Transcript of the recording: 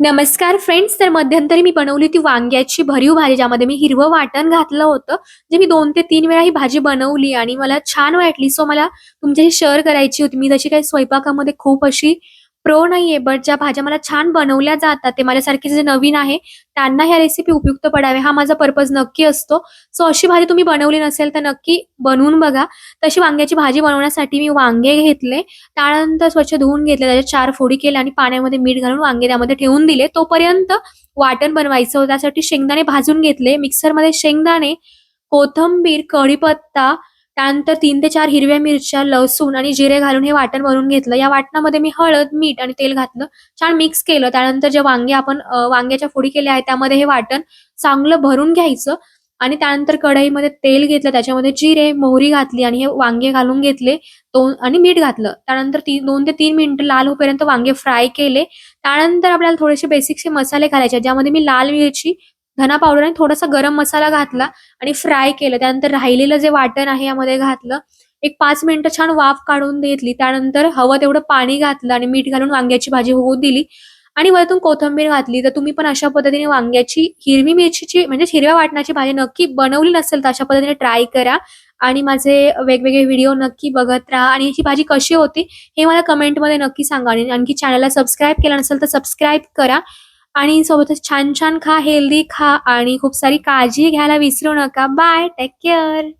नमस्कार फ्रेंड्स तर मध्यंतरी मी बनवली होती वांग्याची भरीव भाजी ज्यामध्ये मी हिरवं वाटण घातलं होतं जे मी दोन ते तीन वेळा ही भाजी बनवली आणि मला छान वाटली. सो मला तुमच्याशी शेअर करायची होती. मी तशी काही स्वयंपाकामध्ये खूप अशी प्रो नाहीये बट ज्या भाज्या मला छान बनवल्या जातात ते माझ्यासारखे जे नवीन आहे त्यांना ह्या रेसिपी उपयुक्त पडावे हा माझा पर्पज नक्की असतो. सो अशी भाजी तुम्ही बनवली नसेल तर नक्की बनवून बघा. तशी वांग्याची भाजी बनवण्यासाठी मी वांगे घेतले. त्यानंतर स्वच्छ धुवून घेतले त्याच्या चार फोडी केल्या आणि पाण्यामध्ये मीठ घालून वांगे त्यामध्ये ठेवून दिले. तोपर्यंत वाटण बनवायचं होतं. त्यासाठी शेंगदाणे भाजून घेतले. मिक्सरमध्ये शेंगदाणे कोथंबीर कढीपत्ता त्यानंतर तीन ते चार हिरव्या मिरच्या लसूण आणि जिरे घालून हे वाटण बनवून घेतलं. या वाटणामध्ये मी हळद मीठ आणि तेल घातलं. छान मिक्स केलं. त्यानंतर जे वांगे आपण वांग्याच्या फोडी केल्या आहेत त्यामध्ये हे वाटण चांगलं भरून घ्यायचं आणि त्यानंतर कढईमध्ये तेल घेतलं. त्याच्यामध्ये जिरे मोहरी घातली आणि हे वांगे घालून घेतले. दोन आणि मीठ घातलं. त्यानंतर ती दोन ते तीन मिनिटं लाल होईपर्यंत वांगे फ्राय केले. त्यानंतर आपल्याला थोडेसे बेसिकचे मसाले घालायचे ज्यामध्ये मी लाल मिरची धना पावडर आणि थोडासा गरम मसाला घातला आणि फ्राय केलं. त्यानंतर राहिलेलं जे वाटण आहे यामध्ये घातलं. एक पाच मिनिटं छान वाफ काढून घेतली. त्यानंतर हवं तेवढं पाणी घातलं आणि मीठ घालून वांग्याची भाजी होऊ दिली. आणि वरतून कोथिंबीर घातली. तर तुम्ही पण अशा पद्धतीने वांग्याची हिरवी मिरचीची म्हणजे हिरव्या वाटणाची भाजी नक्की बनवली नसेल तर अशा पद्धतीने ट्राय करा. आणि माझे वेगवेगळे व्हिडिओ नक्की बघत राहा. आणि ही भाजी कशी होती हे मला कमेंटमध्ये नक्की सांगा. आणि आणखी चॅनलला सबस्क्राईब केलं नसेल तर सबस्क्राईब करा. आणि सोबतच छान छान खा हेल्दी खा आणि खूप सारी काळजी घ्यायला विसरू नका. Bye take care